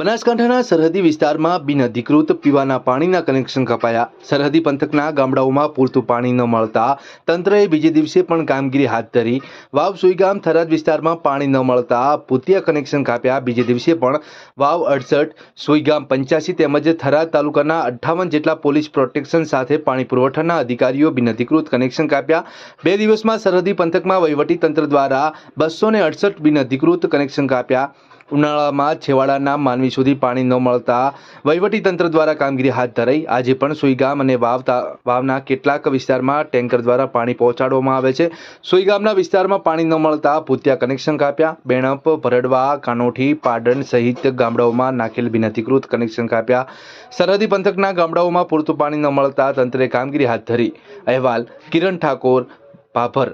બનાસકાંઠાના સરહદી વિસ્તારમાં બિનઅધિકૃત પીવાના પાણીના કનેક્શન કપાયા. સરહદી પંથકના ગામડાઓમાં પૂરતું પાણી ન મળતા તંત્રએ બીજે દિવસે પણ કામગીરી હાથ ધરી. વાવ સુઈગામ થરાદ વિસ્તારમાં પાણી ન મળતા પૂતિયા કનેક્શન કાપ્યા. બીજે દિવસે પણ વાવ અડસઠ, સુઈગામ પંચ્યાસી તેમજ થરાદ તાલુકાના અઠ્ઠાવન જેટલા પોલીસ પ્રોટેક્શન સાથે પાણી પુરવઠાના અધિકારીઓ બિનઅધિકૃત કનેક્શન કાપ્યા. બે દિવસમાં સરહદી પંથકમાં વહીવટી તંત્ર દ્વારા બસો ને અડસઠ બિનઅધિકૃત કનેક્શન કાપ્યા. ઉનાળામાં છેવાડાના માનવી સુધી પાણી ન મળતા વહીવટી તંત્ર દ્વારા કામગીરી હાથ ધરાઈ. આજે પણ સુઈગામ અને વાવતા વાવના કેટલાક વિસ્તારમાં ટેન્કર દ્વારા પાણી પહોંચાડવામાં આવે છે. સુઈગામના વિસ્તારમાં પાણી ન મળતા ભૂતિયા કનેક્શન કાપ્યા. બેણપ, ભરડવા, કાનોઠી, પાડણ સહિત ગામડાઓમાં નાખેલ બિનઅધિકૃત કનેક્શન કાપ્યા. સરહદી પંથકના ગામડાઓમાં પૂરતું પાણી ન મળતા તંત્રે કામગીરી હાથ ધરી. અહેવાલ કિરણ ઠાકોર, ભાભર.